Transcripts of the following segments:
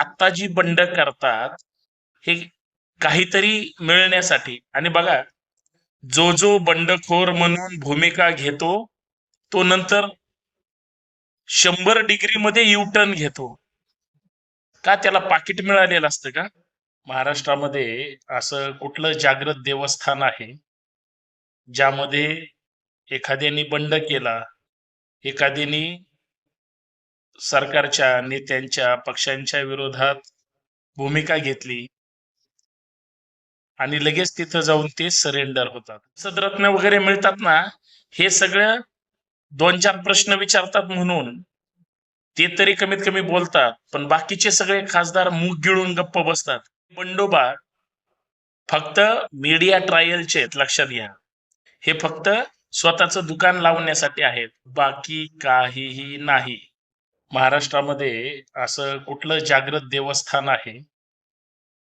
आता जी बंड करतात हे काहीतरी मिळण्यासाठी. आणि बघा जो जो बंडखोर म्हणून भूमिका घेतो तो नंतर शंभर डिग्री मध्ये युटर्न घेतो. का त्याला पाकिट मिळालेलं असतं का? महाराष्ट्रामध्ये असं कुठलं जागृत देवस्थान आहे ज्यामध्ये एखाद्याने बंड केला एखाद्याने सरकारच्या नेत्यांच्या पक्षांच्या विरोधात भूमिका घेतली. आणि लगेच तिथं जाऊन ते सरेंडर होतात. सदरत्न वगैरे मिळतात ना हे सगळं दोन चार प्रश्न विचारतात म्हणून. ते तरी कमीत कमी बोलतात पण बाकीचे सगळे खासदार मुख गिळून गप्प बसतात. बंडोबा फक्त मीडिया ट्रायलचे आहेत लक्षात घ्या. हे फक्त स्वतःचं दुकान लावण्यासाठी आहेत. बाकी काहीही नाही. महाराष्ट्रामध्ये असं कुठलं जागृत देवस्थान आहे?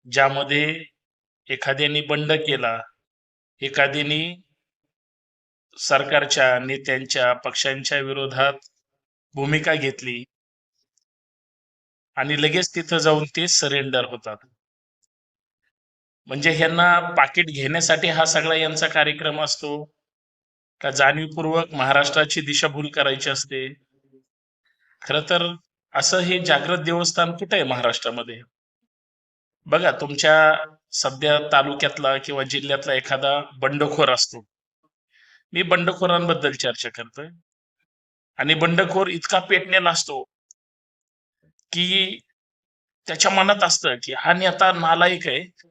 ज्यामध्ये एखाद्याने बंड केला एखाद्यानी सरकारच्या नेत्यांच्या पक्षांच्या विरोधात भूमिका घेतली आणि लगेच तिथं जाऊन ते सरेंडर होतात. म्हणजे ह्यांना पाकिट घेण्यासाठी हा सगळा यांचा कार्यक्रम असतो? का जाणीवपूर्वक महाराष्ट्राची दिशाभूल करायची असते? खर तर असं हे जागृत देवस्थान कुठे आहे महाराष्ट्रामध्ये? बघा तुमच्या सध्या तालुक्यातला किंवा जिल्ह्यातला एखादा बंडखोर असतो. मी बंडखोरांबद्दल चर्चा करतोय. आणि बंडखोर इतका पेटलेला असतो की त्याच्या मनात असतं की हा नेता नालायक आहे.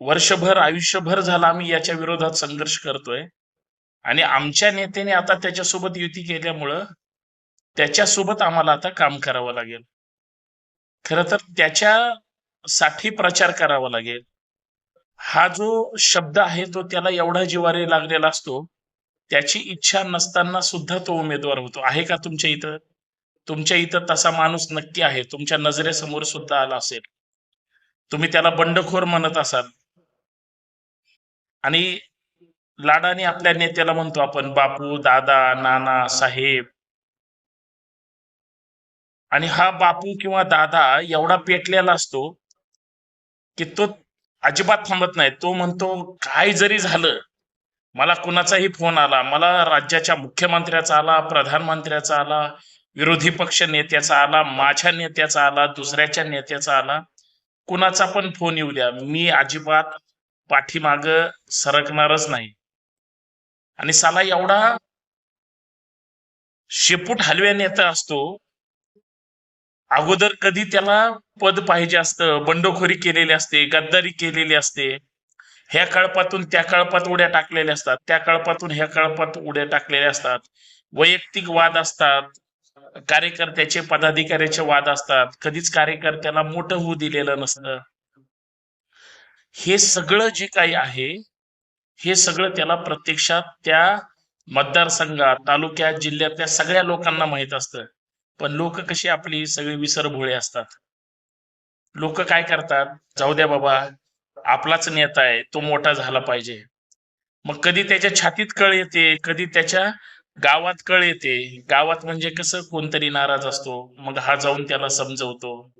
वर्षभर आयुष्यभर झाला आम्ही याच्या विरोधात संघर्ष करतोय. आणि आमच्या नेत्याने आता त्याच्यासोबत युती केल्यामुळं त्याच्यासोबत आम्हाला आता काम करावं लागेल. खर तर त्याच्यासाठी प्रचार करावा लागेल. हा जो शब्द आहे तो त्याला एवढा जिवारी लागलेला असतो त्याची इच्छा नसताना सुद्धा तो उमेदवार होतो. आहे का तुमच्या इथं? तुमच्या इथं तसा माणूस नक्की आहे. तुमच्या नजरेसमोर सुद्धा आला असेल. तुम्ही त्याला बंडखोर म्हणत असाल. आणि लाडाने आपल्या नेत्याला म्हणतो आपण बापू दादा नाना साहेब आणि हा बापू किंवा दादा एवढा पेटलेला असतो की तो अजिबात थांबत नाही. तो म्हणतो काय जरी झालं मला कुणाचाही फोन आला मला राज्याच्या मुख्यमंत्र्याचा आला प्रधानमंत्र्याचा आला विरोधी पक्ष नेत्याचा आला माझ्या नेत्याचा आला दुसऱ्याच्या नेत्याचा आला कुणाचा पण फोन येऊ द्या. मी अजिबात पाठीमाग सरकणारच नाही. आणि साला एवढा शेपूट हलव्या नेता असतो अगोदर कधी त्याला पद पाहिजे असतं बंडखोरी केलेली असते गद्दारी केलेली असते ह्या कळपातून त्या कळपात उड्या टाकलेल्या असतात त्या कळपातून ह्या कळपात उड्या टाकलेल्या असतात. वैयक्तिक वाद असतात कार्यकर्त्याचे पदाधिकाऱ्याचे वाद असतात कधीच कार्यकर्त्याला मोठं होऊ दिलेलं नसतं. हे सगळं जे काही आहे हे सगळं त्याला प्रत्यक्षात त्या मतदारसंघात तालुक्यात जिल्ह्यातल्या सगळ्या लोकांना माहीत असतं. पण लोक कशी आपली सगळी विसरभोळे असतात. लोक काय करतात जाऊ द्या बाबा आपलाच नेता आहे तो मोठा झाला पाहिजे. मग कधी त्याच्या छातीत कळ येते कधी त्याच्या गावात कळ येते. गावात म्हणजे कसं कोणतरी नाराज असतो मग हा जाऊन त्याला समजवतो.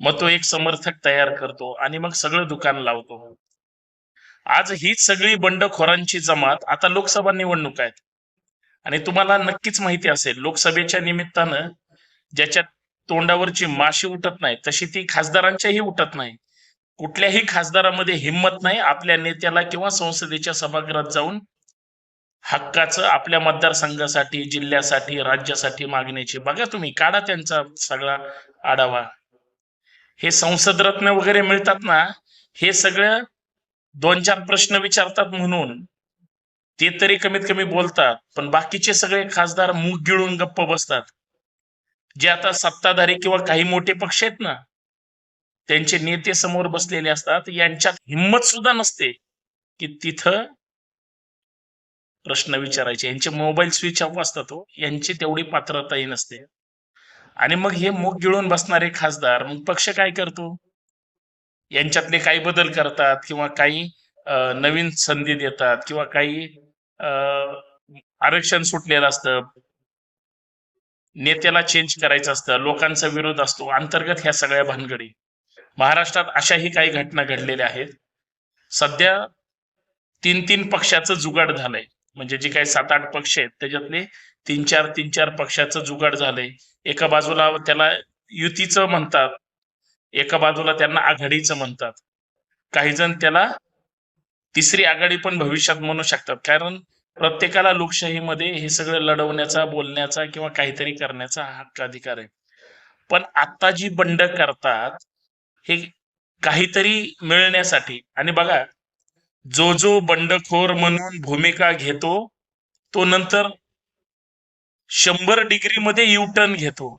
मग तो एक समर्थक तयार करतो आणि मग सगळं दुकान लावतो. आज हीच सगळी बंडखोरांची जमात आता लोकसभा निवडणूक आहेत. आणि तुम्हाला नक्कीच माहिती असेल लोकसभेच्या निमित्तानं ज्याच्या तोंडावरची माशी उठत नाही तशी ती खासदारांच्याही उठत नाही. कुठल्याही खासदारामध्ये हिंमत नाही आपल्या नेत्याला किंवा संसदेच्या सभागृहात जाऊन हक्काचं आपल्या मतदारसंघासाठी जिल्ह्यासाठी राज्यासाठी मागण्याची. बघा तुम्ही काढा त्यांचा सगळा आढावा. हे संसद रत्न वगैरे मिळतात ना हे सगळं दोन चार प्रश्न विचारतात म्हणून. ते तरी कमीत कमी बोलतात पण बाकीचे सगळे खासदार मूग गिळून गप्प बसतात. जे आता सत्ताधारी किंवा काही मोठे पक्ष आहेत ना त्यांचे नेते समोर बसलेले असतात यांच्यात हिंमत सुद्धा नसते की तिथं प्रश्न विचारायचे. यांचे मोबाईल स्विच ऑफ असतात हो. यांची तेवढी पात्रताही नसते. आणि मग हे मुख गिळून बसणारे खासदार मग पक्ष काय करतो? यांच्यातले काही बदल करतात किंवा काही नवीन संधी देतात किंवा काही आरक्षण सुटलेलं असतं. नेत्याला चेंज करायचं असतं लोकांचा विरोध असतो अंतर्गत ह्या सगळ्या भानगडी. महाराष्ट्रात अशाही काही घटना घडलेल्या आहेत. सध्या तीन तीन पक्षाचं जुगाड झालंय. म्हणजे जे काही सात आठ पक्ष आहेत त्याच्यातले तीन चार तीन चार पक्षाचं जुगाड झालंय. एका बाजूला त्याला युतीचं म्हणतात एका बाजूला त्यांना आघाडीचं म्हणतात. काही जण त्याला तिसरी आघाडी पण भविष्यात म्हणू शकतात. कारण प्रत्येकाला लोकशाहीमध्ये हे सगळं लढवण्याचा बोलण्याचा किंवा काहीतरी करण्याचा हक्क अधिकार आहे. पण आता जी बंड करतात हे काहीतरी मिळण्यासाठी आणि बघा जो जो बंडखोर म्हणून भूमिका घेतो तो नंतर शंभर डिग्री मध्ये युटर्न घेतो.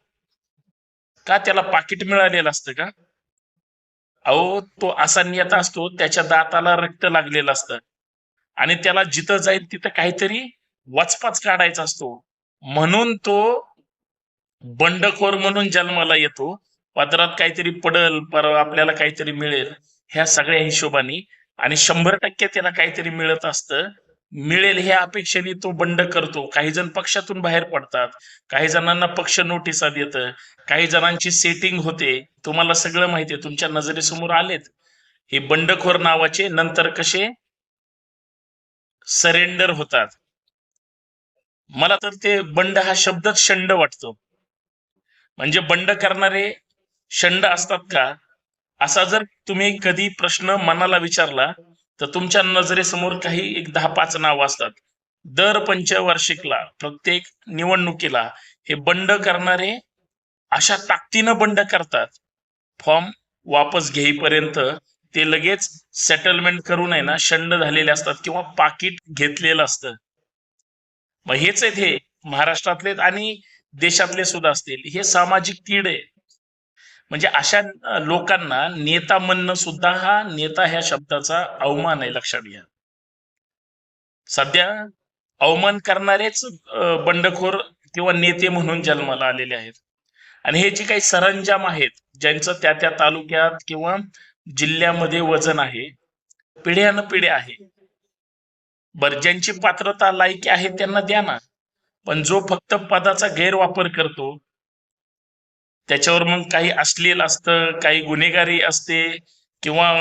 का त्याला पाकिट मिळालेलं असतं का? अहो तो असा नियता असतो त्याच्या दाताला रक्त लागलेलं असतं. आणि त्याला जिथं जाईल तिथं काहीतरी वचपाच काढायचा असतो. म्हणून तो बंडखोर म्हणून जन्माला येतो. पदरात काहीतरी पडल पर आपल्याला काहीतरी मिळेल ह्या सगळ्या हिशोबाने. आणि शंभर टक्के त्याला काहीतरी मिळत असतं. मिळेल ह्या अपेक्षेने तो बंड करतो. काही जण पक्षातून बाहेर पडतात. काही जणांना पक्ष नोटिसा देत. काही जणांची सेटिंग होते. तुम्हाला सगळं माहितीये तुमच्या नजरेसमोर आलेत. हे बंडखोर नावाचे नंतर कसे? सरेंडर होतात. मला तर ते बंड हा शब्दच शंड वाटतो. म्हणजे बंड करणारे शंड असतात का? असा जर तुम्ही कधी प्रश्न मनाला विचारला तर तुमच्या नजरेसमोर काही एक दहा पाच नाव असतात. दर पंचवार्षिकला प्रत्येक निवडणुकीला हे बंड करणारे अशा ताकदीनं बंड करतात. फॉर्म वापस घेईपर्यंत ते लगेच सेटलमेंट करून आहे ना शंड झालेले असतात किंवा पाकिट घेतलेलं असतं. मग हेच आहेत हे महाराष्ट्रातले आणि देशातले सुद्धा असतील. हे सामाजिक कीड आहे. म्हणजे अशा लोकांना नेता म्हणणं सुद्धा हा नेता ह्या शब्दाचा अवमान आहे लक्षात घ्या. सध्या अवमान करणारेच बंडखोर किंवा नेते म्हणून जन्माला आलेले आहेत. आणि हे जे काही सरंजाम आहेत ज्यांचं त्या त्या तालुक्यात किंवा जिल्ह्यामध्ये वजन आहे. पिढ्यान पिढ्या आहे. बर ज्यांची पात्रता लायकी आहे त्यांना द्या ना. पण जो फक्त पदाचा गैरवापर करतो त्याच्यावर मग काही अश्लील असतं काही गुन्हेगारी असते किंवा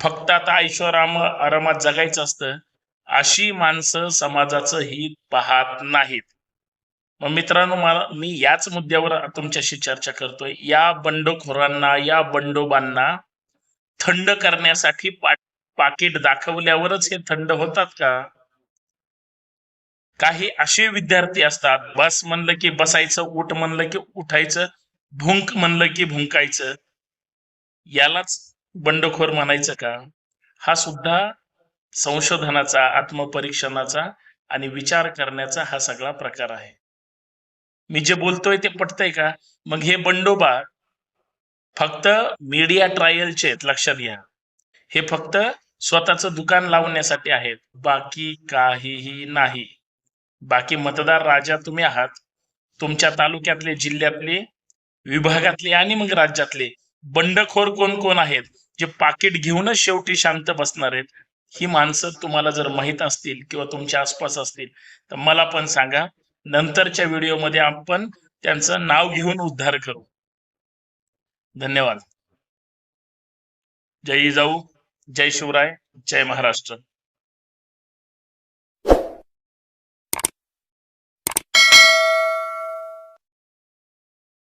फक्त आता ऐश्वराम आरामात जगायचं असतं अशी माणसं समाजाचं हित पाहत नाहीत. मग मित्रांनो मला मी याच मुद्द्यावर तुमच्याशी चर्चा करतोय. या बंडखोरांना या बंडोबांना थंड करण्यासाठी पाकिट दाखवल्यावरच हे थंड होतात का? काही असे विद्यार्थी असतात बस म्हणलं की बसायचं उठ म्हणलं की उठायचं भुंक म्हणलं की भुंकायचं. यालाच बंडखोर म्हणायचं का? हा सुद्धा संशोधनाचा आत्मपरीक्षणाचा आणि विचार करण्याचा हा सगळा प्रकार आहे. मी जे बोलतोय ते पटतंय का? मग हे बंडोबा फक्त मीडिया ट्रायलचे आहेत लक्षात घ्या. हे फक्त स्वतःचं दुकान लावण्यासाठी आहेत. बाकी काहीही नाही. बाकी मतदार राजा तुम्ही आहात. तुमच्या तालुक्यातले जिल्ह्यातले विभागातले आणि मग राज्यातले बंडखोर कोण कोण आहेत? जे पाकिट घेऊनच शेवटी शांत बसणार आहेत. ही माणसं तुम्हाला जर माहीत असतील किंवा तुमच्या आसपास असतील तर मला पण सांगा. नंतरच्या व्हिडिओमध्ये आपण त्यांचं नाव घेऊन उद्धार करू. धन्यवाद. जय जाऊ जय शिवराय जय महाराष्ट्र.